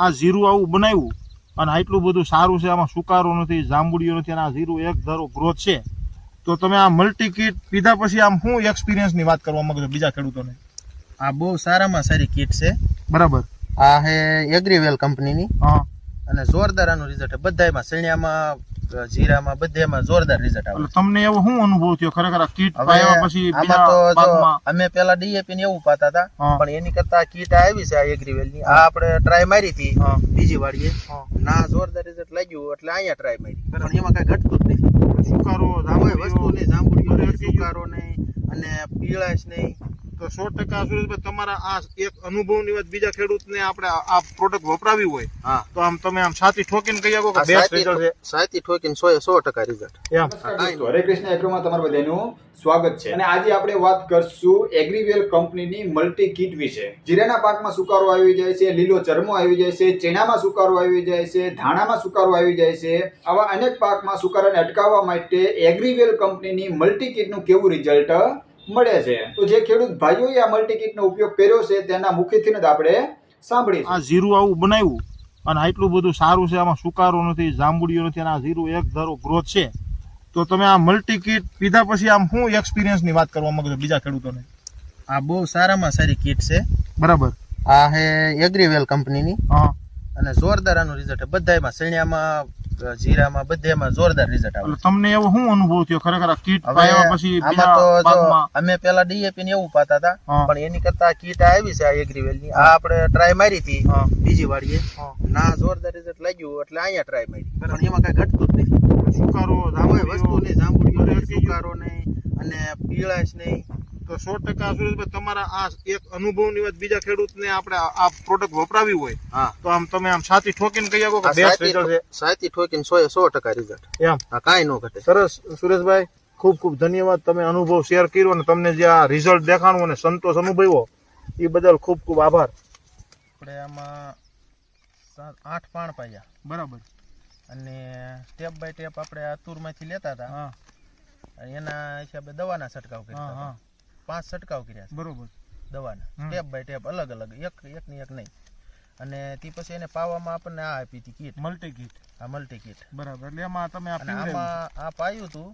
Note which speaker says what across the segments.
Speaker 1: આ જીરું આવું બનાવ્યું અને આટલું બધું સારું છે આમાં સુકારો નથી જાંબુડીઓ નથી અને આ જીરું એક ધારો ગ્રોથ છે. તો તમે આ મલ્ટી કીટ પીધા પછી આમ શું એક્સપિરિયન્સની વાત કરવા માંગો છો બીજા ખેડૂતોને?
Speaker 2: આ બહુ સારામાં સારી કીટ છે.
Speaker 1: બરાબર.
Speaker 2: આ હે એગ્રીવેલ કંપનીની
Speaker 1: હા.
Speaker 2: અને જોરદાર આનું રિઝલ્ટ બધામાં સણિયામાં જીરામાં બધેમાં જોરદાર રિઝલ્ટ આવે
Speaker 1: તમને એવો શું અનુભવ થયો? ખરેખર કીટ પાયા પછી
Speaker 2: આમાં તો અમે પેલા ડીએપી ને એવું પાતા હતા પણ એની કરતા કીટ આવી છે આ એગ્રીવેલની આ આપણે ટ્રાય મારી હતી બીજી વાડીએ. ના જોરદાર રિઝલ્ટ લાગ્યું એટલે અહીંયા ટ્રાય મારી. પણ એમાં કઈ ઘટતું જ નથી.
Speaker 1: સુકારો
Speaker 2: વસ્તુ નહીં
Speaker 1: ગયું.
Speaker 2: સુકારો નહીં અને પીળાશ નહીં.
Speaker 1: તો સો ટકા સુરેશભાઈ તમારા આ એક અનુભવની વાત બીજા ખેડૂતને આપણે આ- આ પ્રોડક્ટ વપરાવી હોય તો આમ તમે આમ છાતી ઠોકીને કહી શકો કે બેસ્ટ રિઝલ્ટ છે.
Speaker 2: સાચી ઠોકીને સો એ સો ટકા રિઝલ્ટ
Speaker 1: એમ.
Speaker 3: હરે કૃષ્ણ એગ્રોમાં તમારું બધાનું સ્વાગત છે. અને આજે આપણે વાત કરશું એગ્રીવેલ કંપનીની મલ્ટી કીટ વિશે. જીરાના પાકમાં સુકારો આવી જાય છે લીલો ચરમો આવી જાય છે ચેણામાં સુકારો આવી જાય છે ધાણામાં સુકારો આવી જાય છે. આવા અનેક પાકમાં સુકારાને અટકાવવા માટે એગ્રીવેલ કંપનીની મલ્ટી કીટનું કેવું રિઝલ્ટ મળે છે. તો જે ખેડૂત ભાઈઓએ આ મલ્ટી કીટનો ઉપયોગ કર્યો છે તેના મુખેથી જ આપણે સાંભળી
Speaker 1: આ જીરું આવું બનાવ્યું અને આટલું બધું સારું છે આમાં સુકારો નથી જાંબુડીઓ નથી અને આ જીરું એક ધારો ગ્રોથ છે. તો તમે આ મલ્ટી કીટ પીધા પછી આમ શું એક્સપિરિયન્સની વાત કરવા માંગો છો બીજા ખેડૂતોને?
Speaker 2: આ બહુ સારામાં સારી કીટ છે.
Speaker 1: બરાબર.
Speaker 2: આ હે એગ્રીવેલ કંપનીની
Speaker 1: હા.
Speaker 2: અને જોરદાર આનું રિઝલ્ટ બધાયમાં સણિયામાં જીરામાં બધેમાં જોરદાર રિઝલ્ટ આવે
Speaker 1: તમને એવો શું અનુભવ થયો? ખરેખર કીટ પાયા પછી
Speaker 2: આમાં તો અમે પેલા ડીએપી ને એવું પાતા હતા પણ એની કરતા કીટ આવી છે આ એગ્રીવેલની આ આપણે ટ્રાય મારી હતી બીજી વાડીએ. ના જોરદાર રિઝલ્ટ લાગ્યું એટલે અહીંયા ટ્રાય મારી. પણ એમાં કઈ ઘટતું જ નથી.
Speaker 1: સુકારો
Speaker 2: વસ્તુ નહીં જાંબુડીઓ નહીં સુકારો નહીં અને પીળાશ નહીં.
Speaker 1: તો સો ટકા સુરેશભાઈ તમારા આ એક અનુભવની વાત બીજા ખેડૂતને આપણે આ- પ્રોડક્ટ વપરાવી હોય
Speaker 2: હા.
Speaker 1: તો આમ તમે આમ છાતી ઠોકીને કહી શકો કે બેસ્ટ રિઝલ્ટ છે.
Speaker 2: સાચી ઠોકીને સો સો ટકા રિઝલ્ટ
Speaker 1: એમ.
Speaker 2: આ કાંઈ ન ઘટે.
Speaker 1: સરસ સુરેશભાઈ ખૂબ ખૂબ ધન્યવાદ તમે અનુભવ શેર કર્યો અને તમને જે આ રિઝલ્ટ દેખાણું અને સંતોષ અનુભવ્યો એ બદલ ખૂબ ખૂબ આભાર.
Speaker 2: આપણે આમાં સાત આઠ પાણ પાયા.
Speaker 1: બરાબર.
Speaker 2: અને સ્ટેપ બાય સ્ટેપ આપણે આ તુરમાંથી લેતા હતા.
Speaker 1: હા.
Speaker 2: એના હિસાબે દવાના છંટકાવ
Speaker 1: હા
Speaker 2: કર્યા
Speaker 1: હા
Speaker 2: હતા. પાંચ છંટકાવ કર્યા છે.
Speaker 1: બરોબર.
Speaker 2: દવાના. સ્ટેપ બાય સ્ટેપ અલગ અલગ એક એક ની એક નહીં. અને તે પછી એને પાવામાં આપણને આ આપી હતી કીટ.
Speaker 1: મલ્ટી કીટ
Speaker 2: આ મલ્ટી કીટ
Speaker 1: બરાબર. એટલે એમાં તમે
Speaker 2: આમાં આ પાયું હતું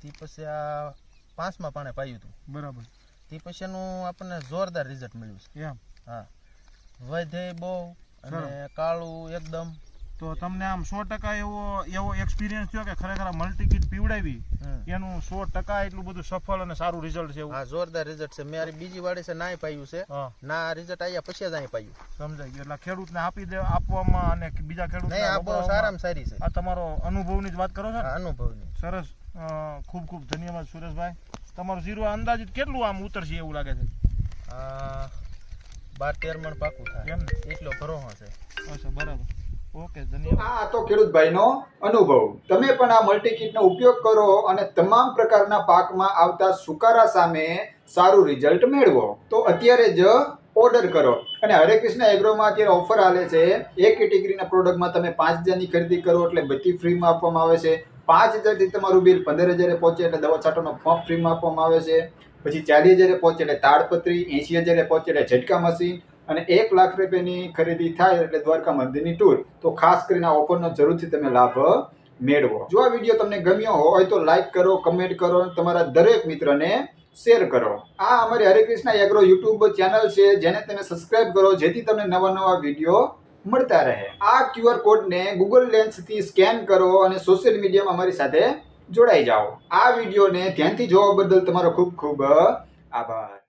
Speaker 2: તે પછી આ પાંચમા પાણે પાયું હતું.
Speaker 1: બરાબર.
Speaker 2: તે પછી એનું આપણને જોરદાર રિઝલ્ટ મળ્યું છે.
Speaker 1: એમ.
Speaker 2: હા. વધે બહુ અને કાળું એકદમ
Speaker 1: તો તમને આમ સો ટકા એવો એવો એક્સપિરિયન્સ થયો કે ખરેખર મલ્ટી કીટ પીવડાવી એનું સો ટકા એટલું બધું સફળ અને સારું રિઝલ્ટ છે એવું.
Speaker 2: હા જોરદાર રિઝલ્ટ છે. મારી બીજી વાળી છે નાય પાયું છે. ના રિઝલ્ટ આવ્યા પછી જ અહીં પાયું.
Speaker 1: સમજાય ગયું. એટલે ખેડૂતને આપી દે આપવામાં અને બીજા ખેડૂત
Speaker 2: નહીં આ બહુ સારામાં સારી છે.
Speaker 1: આ તમારો અનુભવની જ વાત કરો છો
Speaker 2: અનુભવની.
Speaker 1: સરસ. ખૂબ ખૂબ ધન્યવાદ સુરેશભાઈ. તમારું જીરું અંદાજિત કેટલું આમ ઉતરશે એવું લાગે છે?
Speaker 2: બાર તેર મણ પાકું થાય.
Speaker 1: એમ
Speaker 2: એટલો ભરોહો છે.
Speaker 1: અચ્છા બરાબર. ઓકે
Speaker 3: આ તો ખેડૂત અનુભવ. તમે પણ આ મલ્ટી કીટનો ઉપયોગ કરો અને તમામ પ્રકારના પાકમાં આવતા સુકારા સામે સારું રિઝલ્ટ મેળવો. તો અત્યારે જ ઓર્ડર કરો. અને હરે એગ્રોમાં અત્યારે ઓફર આલે છે. એક કેટેગરીના પ્રોડક્ટમાં તમે પાંચ હજારની ખરીદી કરો એટલે બધી ફ્રીમાં આપવામાં આવે છે. પાંચ હજારથી તમારું બિલ પંદર હજારે પહોંચે એટલે દવા છાંટવાનો પંપ ફ્રીમાં આપવામાં આવે છે. પછી ચાલીસ હજારે પહોંચે એટલે તાડપત્રી, એંશી હજારે પહોંચે એટલે ઝટકા મશીન અને એક લાખ રૂપિયાની ખરીદી થાય એટલે દ્વારકા મંદિરની ટૂર તો ખાસ કરીને આ ઓફરનો જરૂરથી તમે લાભ મેળવો. જો આ વીડિયો તમને ગમ્યો હોય તો લાઇક કરો કમેન્ટ કરો અને તમારા દરેક મિત્રને શેર કરો. આ અમારી હરેકૃષ્ણ એગ્રો યુટ્યુબ ચેનલ છે, જેને તમે સબસ્ક્રાઇબ કરો, જેથી તમને નવા નવા વીડિયો મળતા રહે. આ ક્યુઆર કોડને ગૂગલ લેન્સથી સ્કેન કરો અને સોશિયલ મીડિયામાં અમારી સાથે જોડાઈ જાઓ. આ વિડીયોને ધ્યાનથી જોવા બદલ તમારો ખૂબ ખૂબ આભાર.